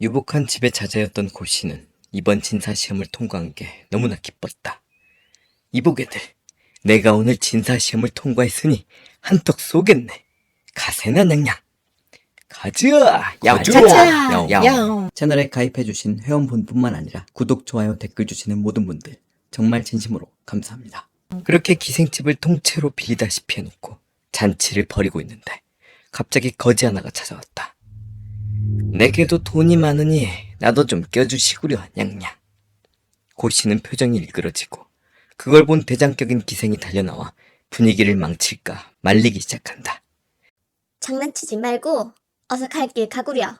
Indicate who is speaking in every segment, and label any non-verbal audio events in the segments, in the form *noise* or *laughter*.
Speaker 1: 유복한 집의 자자였던 고 씨는 이번 진사 시험을 통과한 게 너무나 기뻤다. 이보게들, 내가 오늘 진사 시험을 통과했으니 한턱 쏘겠네. 가세나 냥냥. 가즈아,
Speaker 2: 가즈아,
Speaker 1: 야옹,
Speaker 2: 야옹.
Speaker 1: 야옹. 채널에 가입해주신 회원분뿐만 아니라 구독, 좋아요, 댓글 주시는 모든 분들 정말 진심으로 감사합니다. 그렇게 기생집을 통째로 빌리다시피 해놓고 잔치를 벌이고 있는데 갑자기 거지 하나가 찾아왔다. 내게도 돈이 많으니 나도 좀 껴주시구려 냥냥. 고 씨는 표정이 일그러지고 그걸 본 대장격인 기생이 달려나와 분위기를 망칠까 말리기 시작한다.
Speaker 2: 장난치지 말고 어서 갈 길 가구려.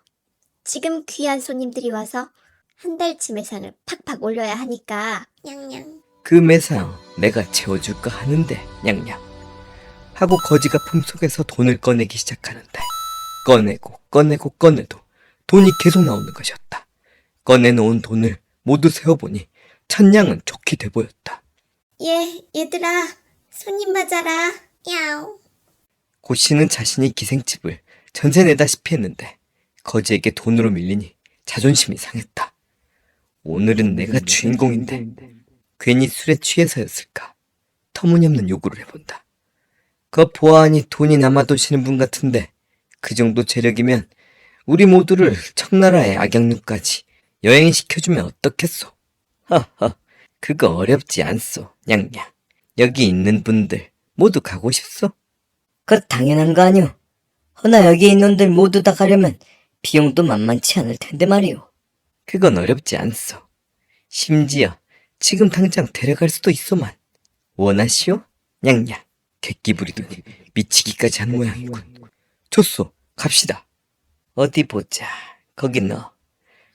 Speaker 2: 지금 귀한 손님들이 와서 한 달치 매상을 팍팍 올려야 하니까 냥냥.
Speaker 1: 그 매상 내가 채워줄까 하는데 냥냥 하고 거지가 품속에서 돈을 꺼내기 시작하는데 꺼내고 꺼내고 꺼내도 돈이 계속 나오는 것이었다. 꺼내놓은 돈을 모두 세어보니 천냥은 좋게 돼 보였다.
Speaker 2: 얘 얘들아 손님 맞아라. 야옹.
Speaker 1: 고 씨는 자신이 기생집을 전세 내다시피 했는데 거지에게 돈으로 밀리니 자존심이 상했다. 오늘은 내가 주인공인데 괜히 술에 취해서였을까? 터무니없는 요구를 해본다. 그 보아하니 돈이 남아도시는 분 같은데 그 정도 재력이면 우리 모두를 청나라의 악양육까지 여행시켜주면 어떻겠소? 허허, 그거 어렵지 않소, 냥냥. 여기 있는 분들 모두 가고 싶소?
Speaker 3: 그 당연한 거 아니오. 허나 여기 있는 놈들 모두 다 가려면 비용도 만만치 않을 텐데 말이오.
Speaker 1: 그건 어렵지 않소. 심지어 지금 당장 데려갈 수도 있소만. 원하시오? 냥냥. 객기 부리더니 미치기까지 한 모양이군. 좋소. 갑시다. 어디 보자. 거기 너.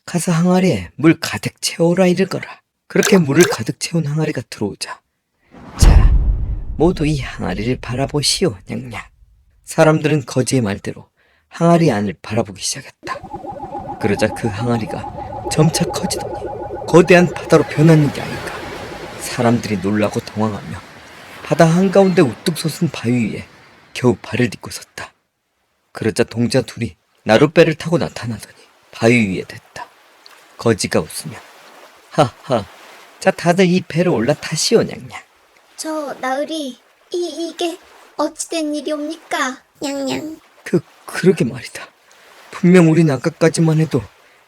Speaker 1: 가서 항아리에 물 가득 채워라 이르거라. 그렇게 물을 가득 채운 항아리가 들어오자. 자, 모두 이 항아리를 바라보시오, 냥냥. 사람들은 거지의 말대로 항아리 안을 바라보기 시작했다. 그러자 그 항아리가 점차 커지더니 거대한 바다로 변하는 게 아닐까. 사람들이 놀라고 당황하며 바다 한가운데 우뚝 솟은 바위 위에 겨우 발을 딛고 섰다. 그러자 동자 둘이 나룻배를 타고 나타나더니 바위 위에 댔다. 거지가 웃으며 하하 자 다들 이 배로 올라타시오 냥냥.
Speaker 2: 저 나으리 이 이게 어찌된 일이옵니까? 냥냥.
Speaker 1: 그 그러게 말이다. 분명 우린 아까까지만 해도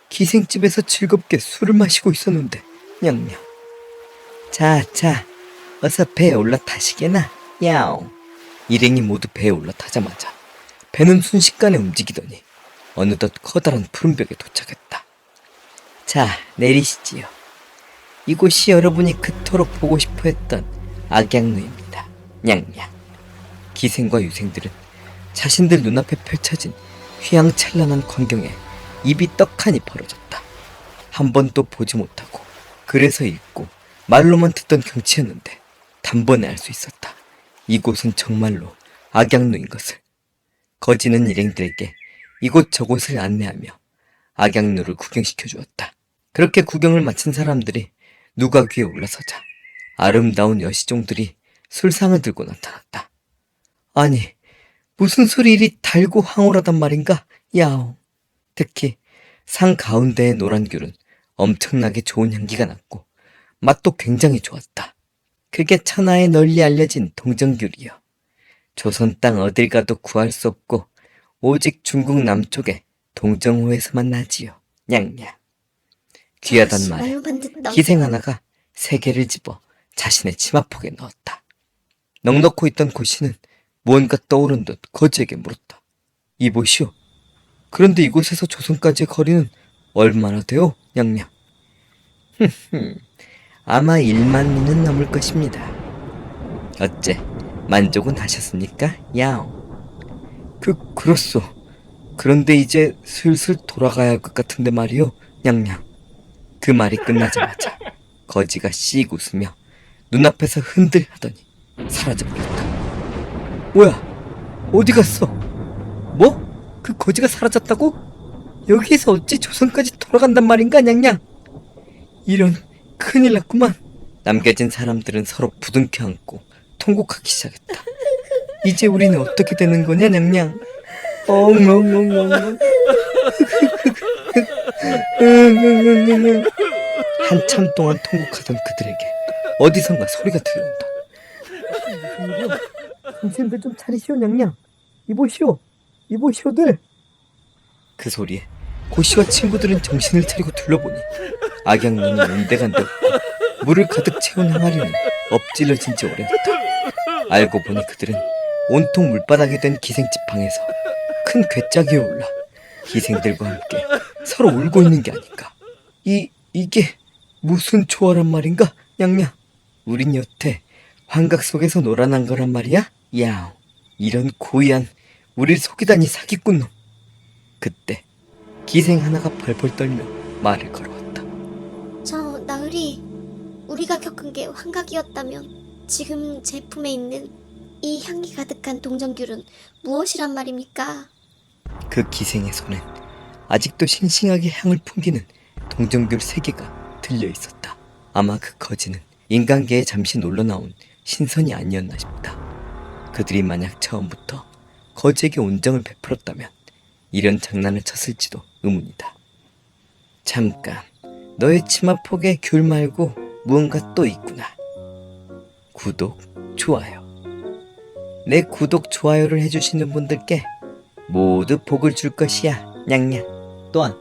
Speaker 1: 기생집에서 즐겁게 술을 마시고 있었는데 냥냥. 자, 자, 어서 배에 올라타시게나. 야옹. 일행이 모두 배에 올라타자마자 배는 순식간에 움직이더니 어느덧 커다란 푸른벽에 도착했다. 자, 내리시지요. 이곳이 여러분이 그토록 보고 싶어 했던 악양루입니다. 냥냥. 기생과 유생들은 자신들 눈앞에 펼쳐진 휘황찬란한 광경에 입이 떡하니 벌어졌다. 한 번도 보지 못하고 그래서 읽고 말로만 듣던 경치였는데 단번에 알 수 있었다. 이곳은 정말로 악양루인 것을. 거지는 일행들에게 이곳저곳을 안내하며 악양루를 구경시켜 주었다. 그렇게 구경을 마친 사람들이 누가 귀에 올라서자 아름다운 여시종들이 술상을 들고 나타났다. 아니, 무슨 이리 달고 황홀하단 말인가? 야옹. 특히 상 가운데의 노란 귤은 엄청나게 좋은 향기가 났고 맛도 굉장히 좋았다. 그게 천하에 널리 알려진 동정귤이요. 조선 땅 어딜 가도 구할 수 없고 오직 중국 남쪽의 동정호에서 만 나지요. 냥냥. 귀하단 말에 기생 하나가 세 개를 집어 자신의 치마폭에 넣었다. 넉넉고 있던 고씨는 무언가 떠오른 듯 거지에게 물었다. 이보시오. 그런데 이곳에서 조선까지의 거리는 얼마나 돼요, 냥냥? 흠흠, 아마 1만 리는 넘을 것입니다. 어째, 만족은 하셨습니까, 야옹? 그, 그렇소. 그런데 이제 슬슬 돌아가야 할 것 같은데 말이요, 냥냥. 그 말이 끝나자마자 거지가 씩 웃으며 눈앞에서 흔들하더니 사라져버렸다. 뭐야? 어디 갔어? 뭐? 그 거지가 사라졌다고? 여기에서 어찌 조선까지 돌아간단 말인가, 냥냥? 이런 큰일 났구만. 남겨진 사람들은 서로 부둥켜 안고 통곡하기 시작했다. 이제 우리는 어떻게 되는 거냐, 냥냥? 엉엉엉엉. *laughs* 한참 동안 통곡하던 그들에게 어디선가 소리가 들려온다. 선생님들 좀 차리시오 냥냥. 이보시오. 이보시오들. 그 소리에 고씨와 친구들은 정신을 차리고 둘러보니 악양 눈이 온데간데 없고 물을 가득 채운 항아리는 엎질러진 지 오래됐다. 알고 보니 그들은 온통 물바닥이 된 기생집 방에서 큰 괴짜기에 올라 기생들과 함께 서로 울고 있는 게 아닌가. 이, 이게 무슨 초월한 말인가? 냥냥. 우린 여태 환각 속에서 놀아난 거란 말이야? 야옹. 이런 고의한 우릴 속이다니 사기꾼 놈. 그때 기생 하나가 벌벌 떨며 말을 걸어왔다.
Speaker 2: 저 나으리 우리가 겪은 게 환각이었다면 지금 제품에 있는 이 향기 가득한 동정귤은 무엇이란 말입니까?
Speaker 1: 그 기생의 손엔 아직도 싱싱하게 향을 풍기는 동정귤 세 개가 들려 있었다. 아마 그 거지는 인간계에 잠시 놀러 나온 신선이 아니었나 싶다. 그들이 만약 처음부터 거지에게 온정을 베풀었다면 이런 장난을 쳤을지도 의문이다. 잠깐, 너의 치마 폭에 귤 말고 무언가 또 있구나. 구독, 좋아요. 내 구독, 좋아요를 해주시는 분들께 모두 복을 줄 것이야, 냥냥. 또한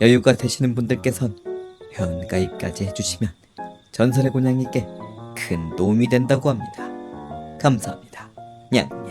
Speaker 1: 여유가 되시는 분들께선 회원 가입까지 해주시면 전설의 고양이께 큰 도움이 된다고 합니다. 감사합니다. 냥.